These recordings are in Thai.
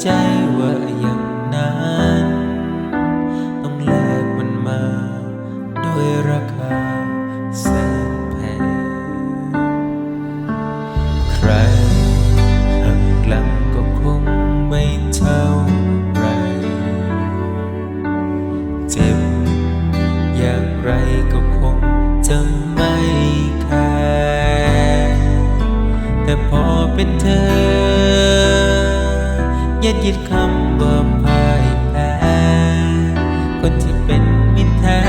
ใจว่าอย่างนั้น ต้องแลกมันมาด้วยราคาแสนแพงใครหักหลังก็คงไม่เท่าไร เจ็บอย่างไรก็คงจะไม่แคร์แต่พอเป็นเธอ ยัดยิดคำว่าพ่ายแพ้คนที่เป็นมิตรแท้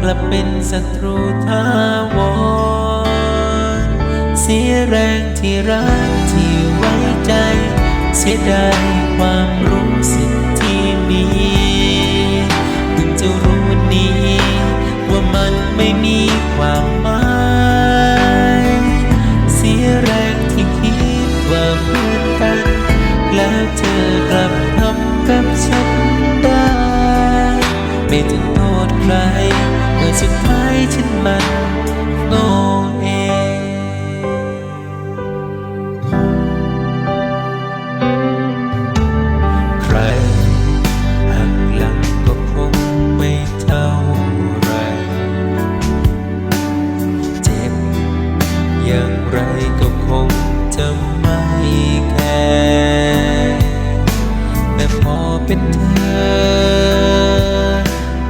กลับเป็นศัตรูท้าวรเสียแรงที่รักที่ไว้ใจ เสียดายความรู้ ไ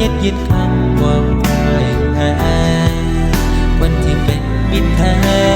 ยัดยิดคำว่าพ่ายแพ้วันที่เป็นมิตรแท้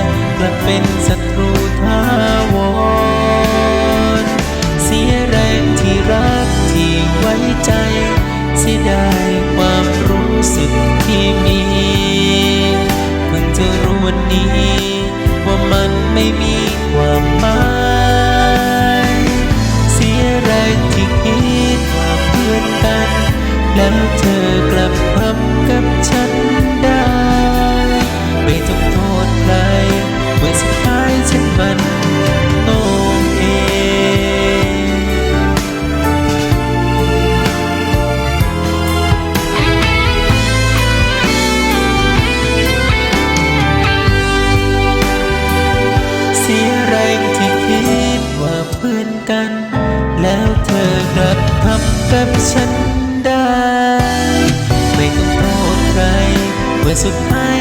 กัน แล้วเธอกลับทำกับฉันได้ ไม่ต้องโทษใครเมื่อสุดท้าย